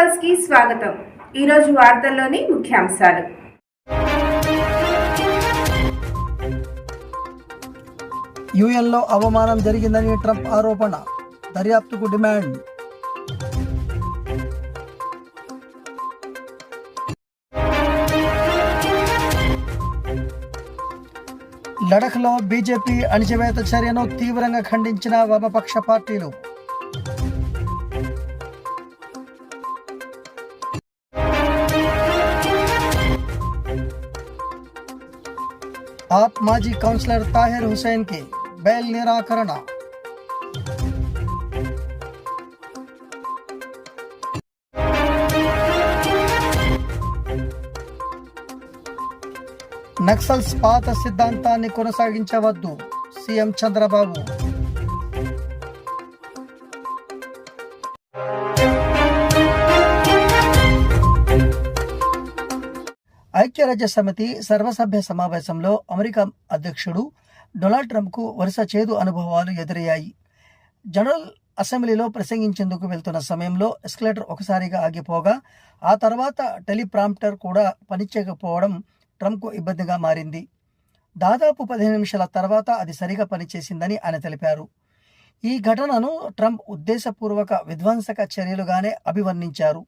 న్యూస్కి స్వాగతం. ఈరోజు వార్తల్లోని ముఖ్యాంశాలు. యుఎన్లో అవమానం జరిగిందని ట్రంప్ ఆరోపణ. దర్యాప్తుకు డిమాండ్. లడఖ్లో బీజేపీ అణిచివేత చర్యను తీవ్రంగా ఖండించిన వామపక్ష పార్టీలు. ఆప్ మాజీ కౌన్సిలర్ తాహిర్ హుసేన్కి బెయిల్ నిరాకరణ నక్సల్స్ పాత సిద్ధాంతాన్ని కొనసాగించవద్దు సీఎం చంద్రబాబు ఐక్యరాజ్య సమితి సర్వసభ్య సమావేశంలో అమెరికా అధ్యక్షుడు డొనాల్డ్ ట్రంప్కు వరుస చేదు అనుభవాలు ఎదురయ్యాయి. జనరల్ అసెంబ్లీలో ప్రసంగించేందుకు వెళ్తున్న సమయంలో ఎస్కలేటర్ ఒకసారిగా ఆగిపోగా ఆ తర్వాత టెలిప్రాంప్టర్ కూడా పనిచేయకపోవడం ట్రంప్కు ఇబ్బందిగా మారింది. దాదాపు పదిహేను నిమిషాల తర్వాత అది సరిగా పనిచేసిందని ఆయన తెలిపారు. ఈ ఘటనను ట్రంప్ ఉద్దేశపూర్వక విధ్వంసక చర్యలుగానే అభివర్ణించారు.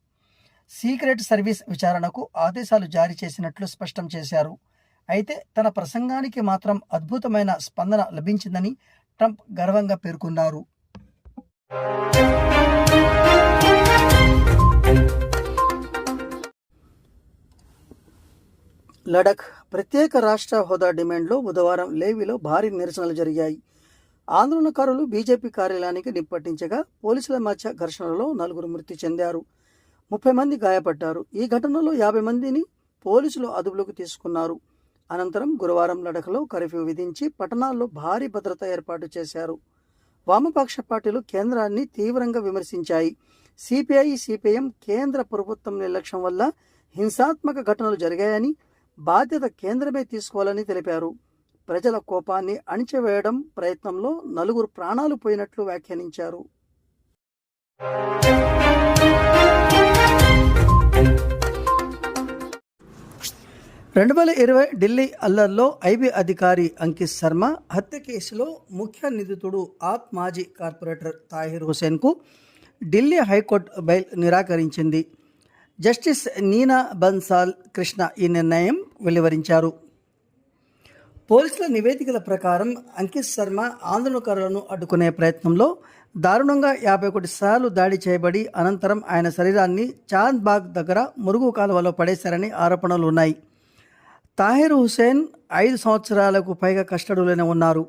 సీక్రెట్ సర్వీస్ విచారణకు ఆదేశాలు జారీ చేసినట్లు స్పష్టం చేశారు. అయితే తన ప్రసంగానికి మాత్రం అద్భుతమైన స్పందన లభించిందని ట్రంప్ గర్వంగా పేర్కొన్నారు. లడఖ్ ప్రత్యేక రాష్ట్ర హోదా డిమాండ్లో బుధవారం లేవిలో భారీ నిరసనలు జరిగాయి. ఆందోళనకారులు బీజేపీ కార్యాలయానికి నిప్పట్టించగా పోలీసుల మధ్య ఘర్షణలో నలుగురు మృతి చెందారు. ముప్పై మంది గాయపడ్డారు. ఈ ఘటనలో యాభై మందిని పోలీసులు అదుపులోకి తీసుకున్నారు. అనంతరం గురువారం లడఖ్లో కర్ఫ్యూ విధించి పట్టణాల్లో భారీ భద్రత ఏర్పాటు చేశారు. వామపక్ష పార్టీలు కేంద్రాన్ని తీవ్రంగా విమర్శించాయి. సిపిఐ సిపిఎం కేంద్ర ప్రభుత్వం నిర్లక్ష్యం వల్ల హింసాత్మక ఘటనలు జరిగాయని బాధ్యత కేంద్రమే తీసుకోవాలని తెలిపారు. ప్రజల కోపాన్ని అణిచివేయడం ప్రయత్నంలో నలుగురు ప్రాణాలు పోయినట్లు వ్యాఖ్యానించారు. రెండు వేల ఇరవై ఢిల్లీ అల్లర్లో ఐబీ అధికారి అంకిత్ శర్మ హత్య కేసులో ముఖ్య నిందితుడు ఆప్ మాజీ కార్పొరేటర్ తాహిర్ హుసేన్కు ఢిల్లీ హైకోర్టు బెయిల్ నిరాకరించింది. జస్టిస్ నీనా బన్సాల్ కృష్ణ ఈ నిర్ణయం వెలువరించారు. పోలీసుల నివేదికల ప్రకారం అంకిత్ శర్మ ఆందోళనకారులను అడ్డుకునే ప్రయత్నంలో దారుణంగా యాభై ఒకటి సార్లు దాడి చేయబడి అనంతరం ఆయన శరీరాన్ని చాంద్ బాగ్ దగ్గర మురుగు కాలువలో పడేశారని ఆరోపణలు ఉన్నాయి తాహిర్ హుసేన్ ఐదు సంవత్సరాలకు పైగా కస్టడీలోనే ఉన్నారు.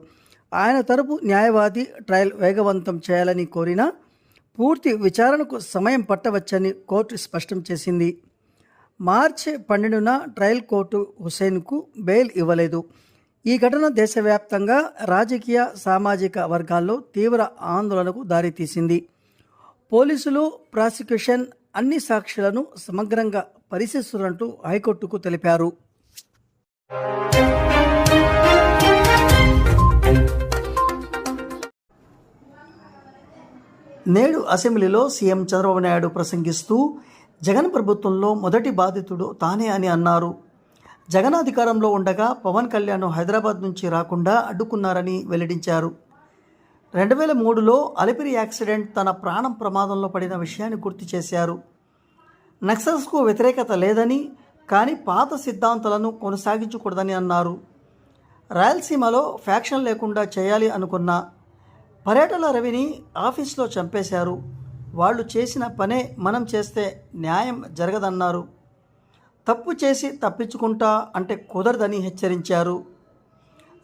ఆయన తరపు న్యాయవాది ట్రయల్ వేగవంతం చేయాలని కోరినా పూర్తి విచారణకు సమయం పట్టవచ్చని కోర్టు స్పష్టం చేసింది. మార్చి పన్నెండున ట్రయల్ కోర్టు హుసేన్కు బెయిల్ ఇవ్వలేదు. ఈ ఘటన దేశవ్యాప్తంగా రాజకీయ సామాజిక వర్గాల్లో తీవ్ర ఆందోళనకు దారితీసింది. పోలీసులు ప్రాసిక్యూషన్ అన్ని సాక్షులను సమగ్రంగా పరిశీలిస్తున్నట్టు హైకోర్టుకు తెలిపారు. నేడు అసెంబ్లీలో సీఎం చంద్రబాబు నాయుడు ప్రసంగిస్తూ జగన్ ప్రభుత్వంలో మొదటి బాధితుడు తానే అని అన్నారు. జగన్ అధికారంలో ఉండగా పవన్ కళ్యాణ్ హైదరాబాద్ నుంచి రాకుండా అడ్డుకున్నారని వెల్లడించారు. రెండు వేల మూడులో అలిపిరి యాక్సిడెంట్ తన ప్రాణం ప్రమాదంలో పడిన విషయాన్ని గుర్తు చేశారు. నక్సల్స్కు వ్యతిరేకత లేదని కానీ పాత సిద్ధాంతాలను కొనసాగించకూడదని అన్నారు. రాయలసీమలో ఫ్యాక్షన్ లేకుండా చేయాలి అనుకున్న పర్యటన రవిని ఆఫీస్లో చంపేశారు. వాళ్ళు చేసిన పనే మనం చేస్తే న్యాయం జరగదన్నారు. తప్పు చేసి తప్పించుకుంటా అంటే కుదరదని హెచ్చరించారు.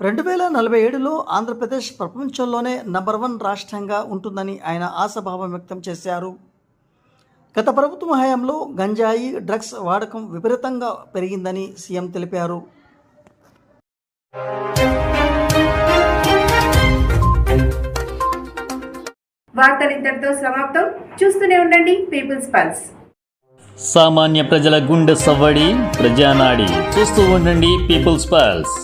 రెండు వేల నలభై ఏడులో ఆంధ్రప్రదేశ్ ప్రపంచంలోనే నంబర్ వన్ రాష్ట్రంగా ఉంటుందని ఆయన ఆశాభావం వ్యక్తం చేశారు. గత ప్రభుత్వం హయాంలో గంజాయి డ్రగ్స్ వాడకం విపరీతంగా పెరిగిందని సీఎం తెలిపారు. వార్తలు ఇంతటితో సమాప్తం. చూస్తూనే ఉండండి పీపుల్స్ పల్స్ సామాన్య ప్రజల గుండె సవ్వడి ప్రజానాడి. చూస్తూ ఉండండి పీపుల్స్ పల్స్